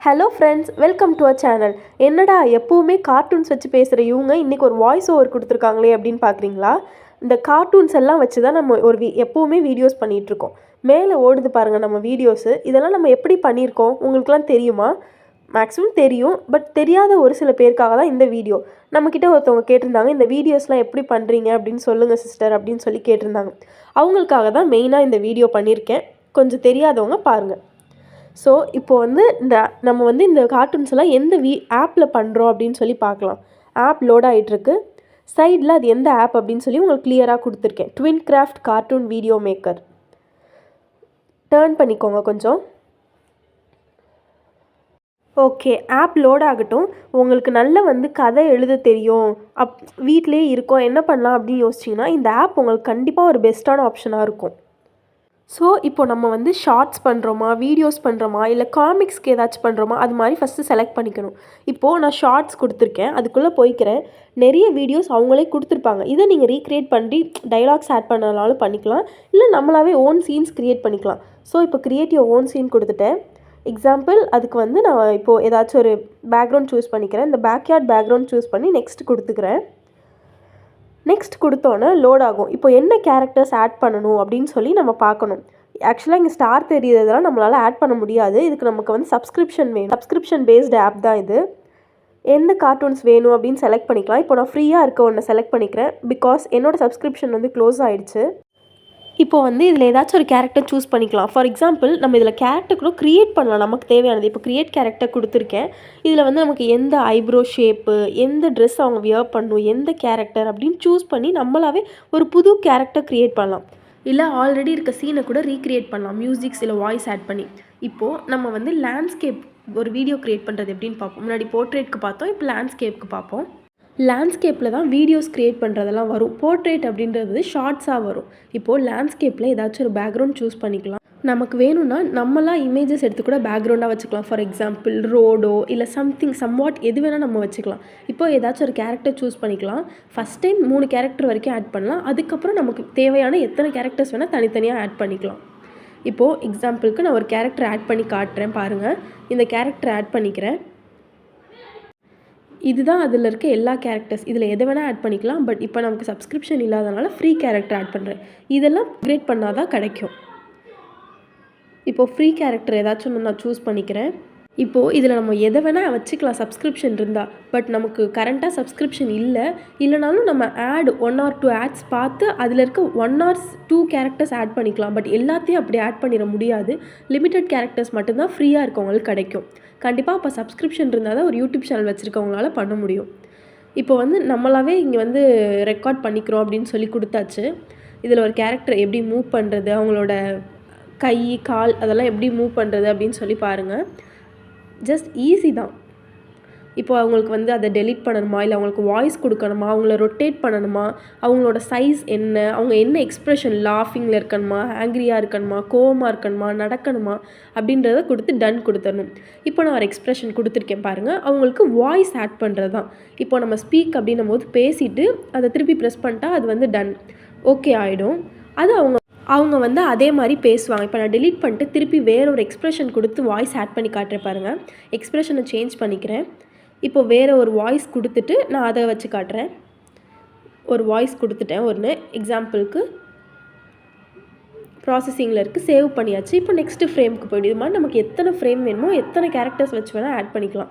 Hello friends welcome to a channel என்னடா எப்போவுமே cartoons வச்சு பேசுகிற இவங்க இன்றைக்கி ஒரு வாய்ஸ் ஓவர் கொடுத்துருக்காங்களே அப்படின்னு பார்க்குறீங்களா இந்த கார்ட்டூன்ஸ் எல்லாம் வச்சு தான் நம்ம ஒரு வி எப்போவுமே வீடியோஸ் பண்ணிகிட்ருக்கோம் மேலே ஓடுது பாருங்கள் நம்ம வீடியோஸு இதெல்லாம் நம்ம எப்படி பண்ணியிருக்கோம்? உங்களுக்குலாம் தெரியுமா? மேக்ஸிமம் தெரியும் பட் தெரியாத ஒரு சில பேருக்காக தான் இந்த வீடியோ நம்மக்கிட்ட ஒருத்தவங்க கேட்டிருந்தாங்க இந்த வீடியோஸ்லாம் எப்படி பண்ணுறீங்க அப்படின்னு சொல்லுங்கள் சிஸ்டர் அப்படின்னு சொல்லி கேட்டிருந்தாங்க. அவங்களுக்காக தான் மெயினாக இந்த வீடியோ பண்ணியிருக்கேன். கொஞ்சம் தெரியாதவங்க பாருங்கள் ஸோ இப்போ வந்து இந்த நம்ம வந்து இந்த கார்ட்டூன்ஸ் எல்லாம் எந்த வீ ஆப்பில் பண்ணுறோம் அப்படின்னு சொல்லி பார்க்கலாம். ஆப் லோட் ஆகிட்டுருக்கு சைடில் அது எந்த ஆப் அப்படின்னு சொல்லி உங்களுக்கு கிளியராக கொடுத்துருக்கேன். TweenCraft cartoon video maker turn பண்ணிக்கோங்க கொஞ்சம். ஓகே ஆப் லோட் ஆகட்டும். உங்களுக்கு நல்ல வந்து கதை எழுத தெரியும். அப் வீட்டிலே இருக்கோம். என்ன பண்ணலாம் அப்படின்னு யோசிச்சிங்கன்னா இந்த ஆப் உங்களுக்கு கண்டிப்பாக ஒரு பெஸ்ட்டான ஆப்ஷனாக இருக்கும். ஸோ இப்போ நம்ம வந்து ஷார்ட்ஸ் பண்ணுறோமா வீடியோஸ் பண்ணுறோமா இல்லை காமிக்ஸ்க்கு ஏதாச்சும் பண்ணுறோமா அது மாதிரி ஃபஸ்ட்டு செலக்ட் பண்ணிக்கணும். இப்போது நான் ஷார்ட்ஸ் கொடுத்துருக்கேன் அதுக்குள்ளே போய்க்கிறேன். நிறைய வீடியோஸ் அவங்களே கொடுத்துருப்பாங்க. இதை நீங்கள் ரீக்ரியேட் பண்ணி டைலாக்ஸ் ஆட் பண்ணனாலும் பண்ணிக்கலாம். இல்லை நம்மளாவே ஓன் சீன்ஸ் க்ரியேட் பண்ணிக்கலாம். ஸோ இப்போ க்ரியேட் யோர் ஓன் சீன் கொடுத்துட்டேன். எக்ஸாம்பிள் அதுக்கு வந்து நான் இப்போது ஏதாச்சும் ஒரு பேக்ரவுண்ட் சூஸ் பண்ணிக்கிறேன். இந்த பேக்யார்ட் பேக்ரவுண்ட் சூஸ் பண்ணி நெக்ஸ்ட் கொடுத்துக்கிறேன். நெக்ஸ்ட் கொடுத்தோன்னே லோட் ஆகும். இப்போ என்ன கேரக்டர்ஸ் ஆட் பண்ணணும் அப்படின்னு சொல்லி நம்ம பார்க்கணும். ஆக்சுவலாக இங்கே ஸ்டார் தெரியறதெல்லாம் நம்மளால் ஆட் பண்ண முடியாது. இதுக்கு நமக்கு வந்து சப்ஸ்கிரிப்ஷன் வேணும். சப்ஸ்கிரிப்ஷன் பேஸ்டு ஆப் தான் இது. எந்த கார்ட்டூன்ஸ் வேணும் அப்படின்னு செலக்ட் பண்ணிக்கலாம். இப்போ நான் ஃப்ரீயாக இருக்க ஒன்று செலக்ட் பண்ணிக்கிறேன். பிகாஸ் என்னோடய சப்ஸ்கிரிப்ஷன் வந்து க்ளோஸ் ஆகிடுச்சு இப்போ வந்து இதில் ஏதாச்சும் ஒரு கேரக்டர் சூஸ் பண்ணிக்கலாம். ஃபார் எக்ஸாம்பிள் நம்ம இதில் கேரக்டர் கூட க்ரியேட் பண்ணலாம். நமக்கு தேவையானது. இப்போ க்ரியேட் கேரக்டர் கொடுத்துருக்கேன். இதில் வந்து நமக்கு எந்த ஐப்ரோ ஷேப்பு எந்த ட்ரெஸ் அவங்க வியர் பண்ணணும் எந்த கேரக்டர் அப்படின்னு சூஸ் பண்ணி நம்மளாவே ஒரு புது கேரக்டர் க்ரியேட் பண்ணலாம். இல்லை ஆல்ரெடி இருக்க சீனை கூட ரீக்ரியேட் பண்ணலாம். மியூசிக்ஸ் இல்லை வாய்ஸ் ஆட் பண்ணி. இப்போது நம்ம வந்து லேண்ட்ஸ்கேப் ஒரு வீடியோ க்ரியேட் பண்ணுறது எப்படின்னு பார்ப்போம். முன்னாடி போர்ட்ரேட்க்கு பார்த்தோம். இப்போ லேண்ட்ஸ்கேப்புக்கு பார்ப்போம். லேண்ட்ஸ்கேப்பில் தான் வீடியோஸ் க்ரியேட் பண்ணுறதெல்லாம் வரும். போர்ட்ரேட் அப்படின்றது ஷார்ட்ஸாக வரும். இப்போது லேண்ட்ஸ்கேப்பில் ஏதாச்சும் ஒரு பேக்ரவுண்ட் சூஸ் பண்ணிக்கலாம். நமக்கு வேணும்னா நம்மளாம் இமேஜஸ் எடுத்து கூட பேக்ரவுண்டாக வச்சுக்கலாம். ஃபார் எக்ஸாம்பிள் ரோடோ இல்லை சம்திங் சம்வாட் எது வேணால் நம்ம வச்சுக்கலாம். இப்போ ஏதாச்சும் ஒரு கேரக்டர் சூஸ் பண்ணிக்கலாம். ஃபஸ்ட் டைம் மூணு கேரக்டர் வரைக்கும் ஆட் பண்ணலாம். அதுக்கப்புறம் நமக்கு தேவையான எத்தனை கேரக்டர்ஸ் வேணால் தனித்தனியாக ஆட் பண்ணிக்கலாம். இப்போது எக்ஸாம்பிளுக்கு நான் ஒரு கேரக்டர் ஆட் பண்ணி காட்டுறேன் பாருங்கள் இந்த கேரக்டர் ஆட் பண்ணிக்கிறேன். இதுதான் அதில் இருக்க எல்லா கேரக்டர்ஸ் இதில் எதை வேணால் ஆட் பண்ணிக்கலாம் பட் இப்போ நமக்கு சப்ஸ்கிரிப்ஷன் இல்லாதனால ஃப்ரீ கேரக்டர் ஆட் பண்ணுறேன் இதெல்லாம் அப்கிரேட் பண்ணால் தான் கிடைக்கும். இப்போது ஃப்ரீ கேரக்டர் ஏதாச்சும் ஒன்று நான் சூஸ் பண்ணிக்கிறேன். இப்போது இதில் நம்ம எதை வேணால் வச்சுக்கலாம் சப்ஸ்கிரிப்ஷன் இருந்தால் பட் நமக்கு கரண்ட்டாக சப்ஸ்கிரிப்ஷன் இல்லை. இல்லைனாலும் நம்ம ad one or two ads பார்த்து அதில் இருக்க one or two characters add பண்ணிக்கலாம். பட் எல்லாத்தையும் அப்படி ஆட் பண்ணிட முடியாது. லிமிட்டட் கேரக்டர்ஸ் மட்டும்தான் ஃப்ரீயாக இருக்கவங்களுக்கு கிடைக்கும். கண்டிப்பாக அப்போ சப்ஸ்கிரிப்ஷன் இருந்தால் தான் ஒரு யூடியூப் சேனல் வச்சுருக்கவங்களால பண்ண முடியும். இப்போ வந்து நம்மளாவே இங்கே வந்து ரெக்கார்ட் பண்ணிக்கிறோம் அப்படின்னு சொல்லி கொடுத்தாச்சு. இதில் ஒரு கேரக்டர் எப்படி மூவ் பண்ணுறது அவங்களோட கை கால் அதெல்லாம் எப்படி மூவ் பண்ணுறது அப்படின்னு சொல்லி பாருங்கள் ஜஸ்ட் ஈஸி தான். இப்போ அவங்களுக்கு வந்து அதை டெலிட் பண்ணணுமா? இல்லை அவங்களுக்கு வாய்ஸ் கொடுக்கணுமா? அவங்கள ரொட்டேட் பண்ணணுமா? அவங்களோட சைஸ் என்ன? அவங்க என்ன எக்ஸ்ப்ரெஷன் லாஃபிங்கில் இருக்கணுமா? ஆங்க்ரியாக இருக்கணுமா? கோவமாக இருக்கணுமா? நடக்கணுமா? அப்படின்றத கொடுத்து டன் கொடுத்துடணும். இப்போ நான் ஒரு எக்ஸ்ப்ரெஷன் கொடுத்துருக்கேன் பாருங்கள் அவங்களுக்கு வாய்ஸ் ஆட் பண்ணுறது தான். இப்போ நம்ம ஸ்பீக் அப்படின்னும் போது பேசிவிட்டு அதை திருப்பி ப்ரெஸ் பண்ணிட்டா அது வந்து டன் ஓகே ஆகிடும் அது அவங்க அவங்க வந்து அதே மாதிரி பேசுவாங்க. இப்போ நான் டெலீட் பண்ணிட்டு திருப்பி வேற ஒரு எக்ஸ்ப்ரெஷன் கொடுத்து வாய்ஸ் ஆட் பண்ணி காட்டுறேன் பாருங்கள் எக்ஸ்ப்ரெஷனை சேஞ்ச் பண்ணிக்கிறேன். இப்போ வேறு ஒரு வாய்ஸ் கொடுத்துட்டு நான் அதை வச்சு காட்டுறேன். ஒரு வாய்ஸ் கொடுத்துட்டேன் ஒன்று எக்ஸாம்பிளுக்கு ப்ராசஸிங்கில் இருக்குது சேவ் பண்ணியாச்சு. இப்போ நெக்ஸ்ட்டு ஃப்ரேமுக்கு போய்டும் இது மாதிரி நமக்கு எத்தனை ஃப்ரேம் வேணுமோ எத்தனை கேரக்டர்ஸ் வச்சு வேணால் ஆட் பண்ணிக்கலாம்.